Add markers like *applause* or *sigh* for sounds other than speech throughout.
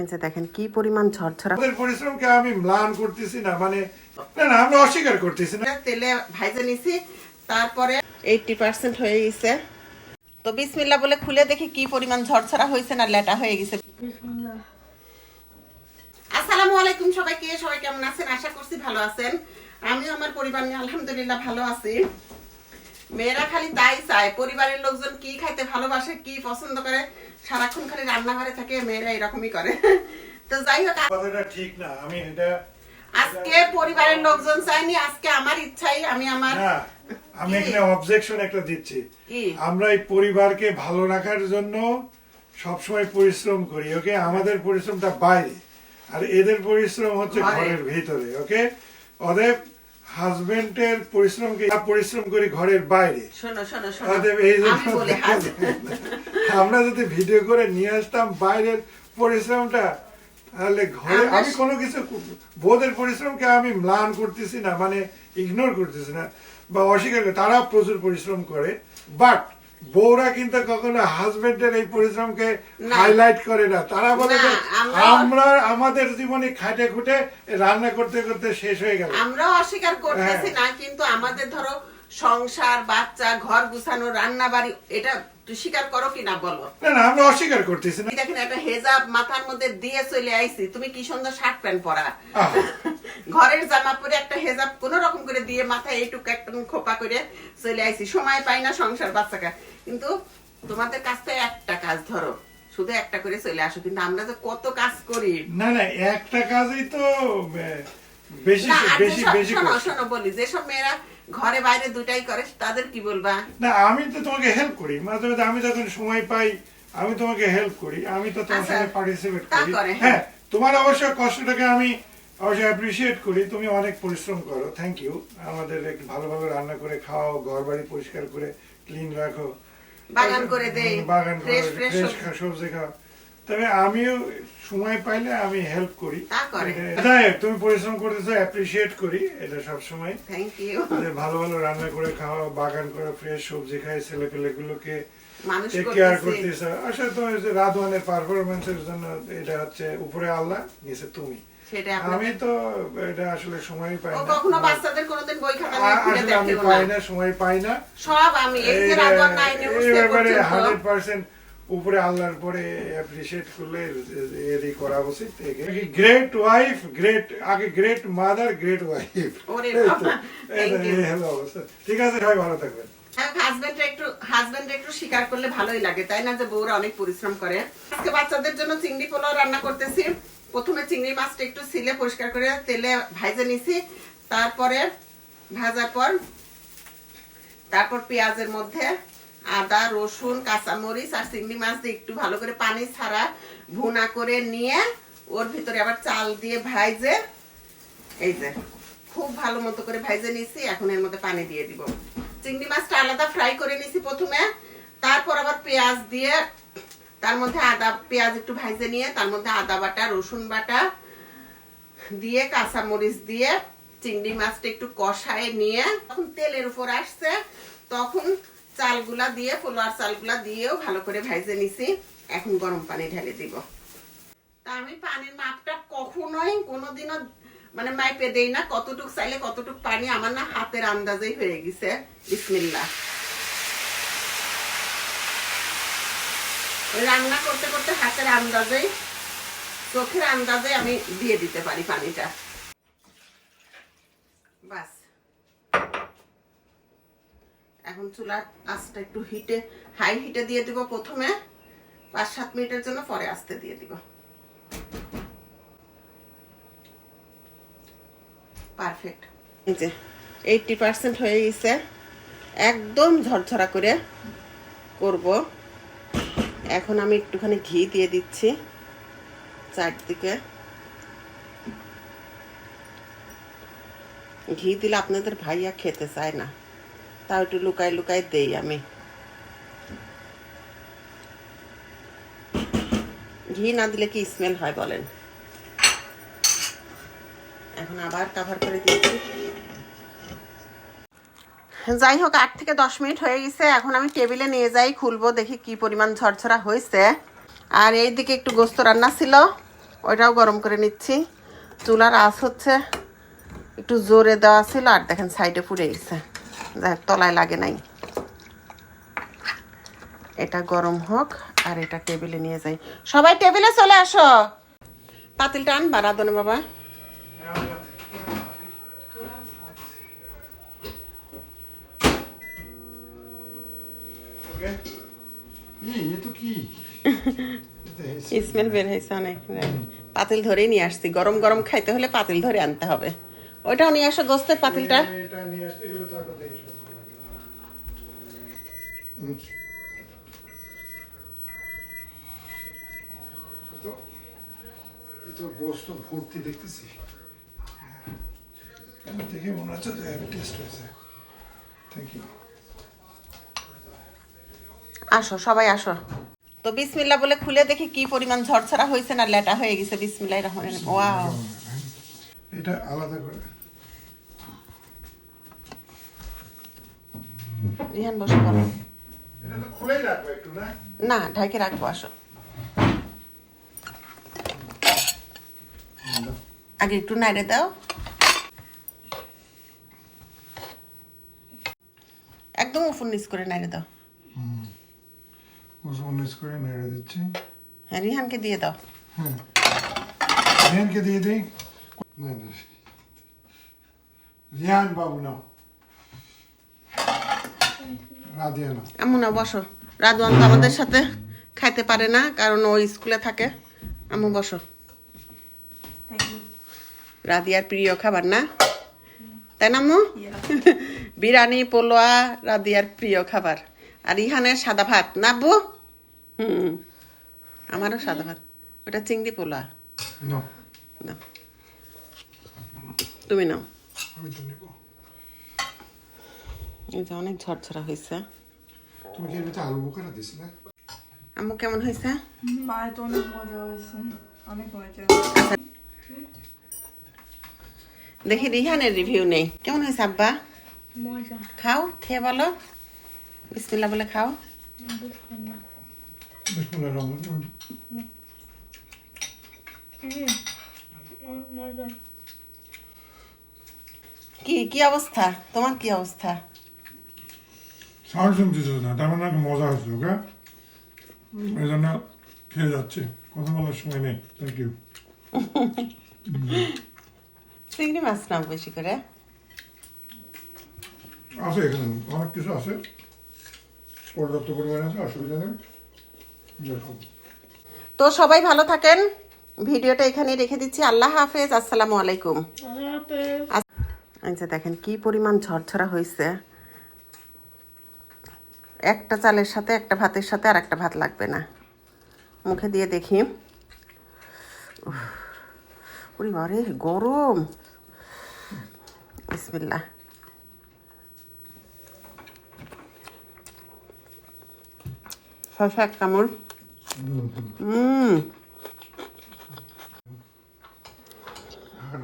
আচ্ছা দেখেন কি পরিমাণ ঝরঝরা। আমাদের পরিশ্রমকে আমি ম্লান করতেছি না মানে না না আমরা অস্বীকার করতেছি না। তেলে ভাইজে নিছি তারপরে এইটটি পার্সেন্ট হয়ে গেছে। তো বিসমিল্লা বলে খুলে দেখি কি পরিমাণ ঝরঝরা হয়েছে না লেটা হয়ে গেছে। আসসালামু আলাইকুম সবাইকে সবাই কেমন আছেন? আশা করছি ভালো আছেন। আমি আমার পরিবার নিয়ে আলহামদুলিল্লাহ ভালো আছি। মেয়েরা খালি তাই চায় পরিবারের লোকজন কি খাইতে ভালোবাসে কি পছন্দ করে সারাক্ষণ খালি রান্নাঘরে থাকে মেয়েরা এরকমই করে। তো যাই হোক কথাটা ঠিক না আমি এটা আজকে পরিবারের লোকজন চাইনি আজকে আমার ইচ্ছাই আমি আমার আমি এখানে অবজেকশন একটা দিচ্ছি। আমরা এই পরিবারকে ভালো রাখার জন্য সবসময় পরিশ্রম করি ওকে? আমাদের পরিশ্রমটা বাইরে আর এদের পরিশ্রম হচ্ছে ঘরের ভিতরে ওকে? অতএব হাজবেন্ডের পরিশ্রমকে আমরা পরিশ্রম করি ঘরের বাইরে। আমরা যদি ভিডিও করে নিয়ে আসতাম বাইরের পরিশ্রমটা তাহলে ঘরে আমি কোনো কিছু বোধের পরিশ্রমকে আমি ম্লান করতেছি না মানে ইগনোর করতেছি না বা অস্বীকার করে। তারা প্রচুর পরিশ্রম করে বাট বউরা কিন্তু কখনো হাজবেন্ডের এই পরিশ্রমকে হাইলাইট করে না। তারা বলে যে আমরা- আমরা আমাদের জীবনে খাটে খুঁটে রান্না করতে করতে শেষ হয়ে গেল। আমরাও অস্বীকার করতেছি হ্যাঁ। না কিন্তু আমাদের ধরো সংসার বাচ্চা ঘর গুছানো রান্না বাড়ি এটা স্বীকার করো কি না বলো? না না আমরা অস্বীকার করতেছি না। দেখেন একটা হেজাব মাথার মধ্যে দিয়ে চলে আইছি তুমি কি সুন্দর শার্ট প্যান্ট পরা? ঘরের জামা পরে একটা হেজাব কোন রকম করে দিয়ে মাথায় এইটুকু একটা খোপা করে চলে আইছি সময় পাই না সংসার বাচ্চাকে। কিন্তু তোমাদের কাছ থেকে একটা কাজ ধরো শুধু একটা করে চলে আসো কিন্তু আমরা যে কত কাজ করি। না না একটা কাজই তো বেশি বেশি বেশি শোনো শোনো বলি যেসব মেয়েরা ঘরে বাইরে দুটাই করে তাদের কি বলবা? না আমি তো তোমাকে হেল্প করি মাঝে মাঝে আমি যখন সময় পাই আমি তোমাকে হেল্প করি আমি তো তোমার আচ্ছা, সঙ্গে পার্টিসিপেট করি। হ্যাঁ। হ্যাঁ তোমার অবশ্য কষ্টটাকে আমি অবশ্যই অ্যাপ্রিসিয়েট করি তুমি অনেক পরিশ্রম করো থ্যাংক ইউ আমাদের একটু ভালো ভালো রান্না করে খাও ঘর বাড়ি পরিষ্কার করে ক্লিন রাখো। বাগান করে বাগান করে fresh fresh ফ্রেশ সবজি। তবে আমিও সময় পাইলে আমি হেল্প করি। তুমি পরিশ্রম করতেছো অ্যাপ্রিসিয়েট করি এটা সব সময় থ্যাংক ইউ ভালো ভালো রান্না করে খাওয়া বাগান করে ফ্রেশ সবজি খাই ছেলে পেলে গুলোকে কেয়ার করতেছি। আসলে তো ওই যে রাধওয়ানের পারফরমেন্সের জন্য এটা হচ্ছে উপরে আল্লাহ নিচে তুমি। আমি তো এটা আসলে সময় পাই না। কখনো বাচ্চাদের কোনোদিন বই খাতা নিয়ে খুলে আসলে আমি পাই না সময় পাই না। সব আমি এই যে রাজন নাইনে উঠতে পর্যন্ত হান্ড্রেড পার্সেন্ট উপরে আল্লাহর পরে করলে এরই করা উচিত। গ্রেট ওয়াইফ গ্রেট আগে গ্রেট মাদার গ্রেট ওয়াইফ ওরে বাবা, ঠিক আছে সবাই ভালো থাকবেন। একটু হাজবেন্ড একটু স্বীকার করলে ভালোই লাগে তাই না যে বউরা অনেক পরিশ্রম করে? আজকে বাচ্চাদের জন্য চিংড়ি পোলাও রান্না করতেছি। প্রথমে চিংড়ি মাছটা একটু সিলে পরিষ্কার করে তেলে ভাইজে নিছি, তারপরে ভাজার পর, তারপর পেঁয়াজের মধ্যে আদা, রসুন, কাঁচামরিচ আর চিংড়ি মাছ দিয়ে একটু ভালো করে পানি ছাড়া ভুনা করে নিয়ে ওর ভিতরে আবার চাল দিয়ে ভাইজে এই যে খুব ভালো মতো করে ভাইজে নিছি, এখন এর মধ্যে পানি দিয়ে দিব। চিংড়ি মাছটা আলাদা ফ্রাই করে নিছি প্রথমে, তারপর আবার পেঁয়াজ দিয়ে তার মধ্যে আদা পেঁয়াজ একটু ভাইজে নিয়ে, তার মধ্যে আদা বাটা, রসুন বাটা দিয়ে কাঁচা মরিচ দিয়ে, চিংড়ি মাছটা একটু কষায় নিয়ে তখন তেলের উপর আসছে, তখন চালগুলা দিয়ে পোলার চালগুলা দিয়েও ভালো করে ভাইজে নিছি। এখন গরম পানি ঢেলে দিব। তা আমি পানির মাপটা কখনোই কোনোদিনও মানে মাইপে দেই না। কতটুক চাইলে কতটুক পানি, আমার না হাতের আন্দাজেই হয়ে গেছে। বিসমিল্লা রান্না করতে করতে হাতের আন্দাজেই চোখের আন্দাজে আমি দিয়ে দিতে পারি পানিটা। বাস। এখন চুলার আঁচটা একটু হিটে, হাই হিটে দিয়ে দিব প্রথমে। পাঁচ, সাত মিনিটের জন্য পরে আস্তে দিয়ে দিব। পারফেক্ট। এই যে, এইটটি পার্সেন্ট হয়ে গেছে। একদম ঝরঝরা করে করব। এখন আমি একটুখানি ঘি দিয়ে দিচ্ছি চারদিকে। ঘি দিলে আপনাদের ভাইয়া খেতে চায় না। তাও একটু লুকাই লুকাই দেই আমি। ঘি না দিলে কি স্মেল হয় বলেন? এখন আবার কাভার করে দিয়েছি যাই হোক, আট থেকে দশ মিনিট হয়ে গেছে। এখন আমি টেবিলে নিয়ে যাই, খুলবো, দেখি কি পরিমাণ ঝরঝরা হয়েছে। আর এই দিকে একটু গোস্ত রান্না ছিল, ওইটাও গরম করে নিচ্ছি। চুলার আঁচ হচ্ছে একটু জোরে দেওয়া ছিল, আর দেখেন সাইডে পুড়ে গেছে। দেখ তলায় লাগে নাই। এটা গরম হোক, আর এটা টেবিলে নিয়ে যাই। সবাই টেবিলে চলে আসো। পাতিলটা আনবা, রাধনে বাবা। ওকে ই এ তো কি? স্মেল বের হয়েছে অনেক। পাতিল ধরেই নিয়ে আসছি। গরম গরম খাইতে হলে পাতিল ধরে আনতে হবে। ওইটাও নিয়ে আসো গোস্তের পাতিলটা। তো গোস্ত ভর্তি দেখতেছি। আমি দেখে মনে হচ্ছে যে টেস্ট হয়েছে। থ্যাংক ইউ আসো সবাই আসো। তো বিসমিল্লা বলে খুলে দেখি কি পরিমাণ ঝরঝরা হয়েছে না লেটা হয়ে গেছে। বিসমিল্লাহ রহমান ওয়াও। এটা আলাদা করে। রিহান বসে বলো এটা তো খুলেই রাখব একটু না? না ঢাকে রাখব আসো। আগে একটু নাড়ে দাও। একদম উফুন নিচ করে নাড়ে দাও। উনিশ করে নেড়ে দিচ্ছি হ্যাঁ রিহানকে দিয়ে দাও। হ্যাঁ। রিয়ানকে দিয়ে দিই? না না। রিয়ান বাবু নাও। রাধিয়া নাও। আম্মু না বসো। রাদওয়ান তো আমাদের সাথে খাইতে পারে না কারণ ও স্কুলে থাকে। আম্মু বসো। রাধিয়ার প্রিয় খাবার না? তাই না আম্মু? *laughs* বিরিয়ানি পোলোয়া রাদিয়ার প্রিয় খাবার। আর ইহানের সাদা ভাত না আব্বু? হুম। আমারও সাদা ভাত ওটা চিংড়ি পোলা নাও। তুমি নাও। আমি তো নেব। এই যে অনেক ঝরঝরা হয়েছে। তুমি কি এর আলু বোকারা দিছিলে? আম্মু কেমন হয়েছে? মায়ের তো অনেক মজা হয়েছে। অনেক মজা। দেখি রিহানের রিভিউ নেই। কেমন হয়েছে আব্বা? মজা। খাও খেয়ে বলো। বিসমিল্লা বলে খাও। বিসমুল্লাহ রহমান কি কি অবস্থা? তোমার কি অবস্থা? সাউন্ড শুনতেছ না তার মানে একটা মজা হচ্ছে ওকে? এই জন্য খেয়ে যাচ্ছে। কথা বলার সময় নেই থ্যাংক ইউ চিংড়ি মাছ নাও বেশি করে। আছে এখানে অনেক কিছু আছে। পর্যাপ্ত পরিমাণে আছে অসুবিধা নেই। তো সবাই ভালো থাকেন। ভিডিওটা এখানে রেখে দিচ্ছি। আল্লাহ হাফেজ। আসসালামু আলাইকুম। আচ্ছা দেখেন কি পরিমাণ ঝরঝরা হয়েছে একটা চালের সাথে একটা ভাতের সাথে আর একটা ভাত লাগবে না। মুখে দিয়ে দেখি। বারে গরম। বিসমিল্লাহ। শশা এক কামড়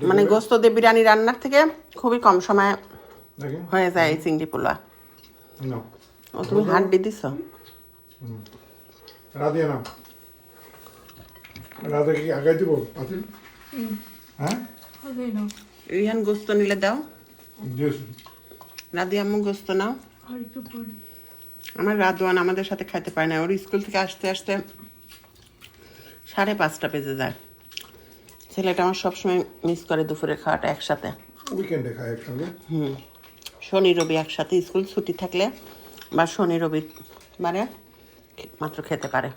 মানে গোস্ত দিয়ে বিরিয়ানি রান্নার থেকে খুবই কম সময়ে হয়ে যায় এই চিংড়ি পোলা ও তুমি হাড্ডি দিছ? রাধিয়া নাও রাধা কি আগাই দিব পাতিল? হ্যাঁ? না রিহান গোস্ত নিলে দাও। রাধি আম্মু গোস্ত নাও। আর একটু পরে। আমার রাধওয়ান আমাদের সাথে খাইতে পারে না। ওর স্কুল থেকে আসতে আসতে সাড়ে পাঁচটা বেজে যায়। ছেলেটা আমার সবসময় মিস করে দুপুরে খাওয়াটা একসাথে। উইকেন্ডে খায় একসঙ্গে? হুম। শনি রবি একসাথে স্কুল ছুটি থাকলে বা শনি রবি মানে মাত্র খেতে পারে।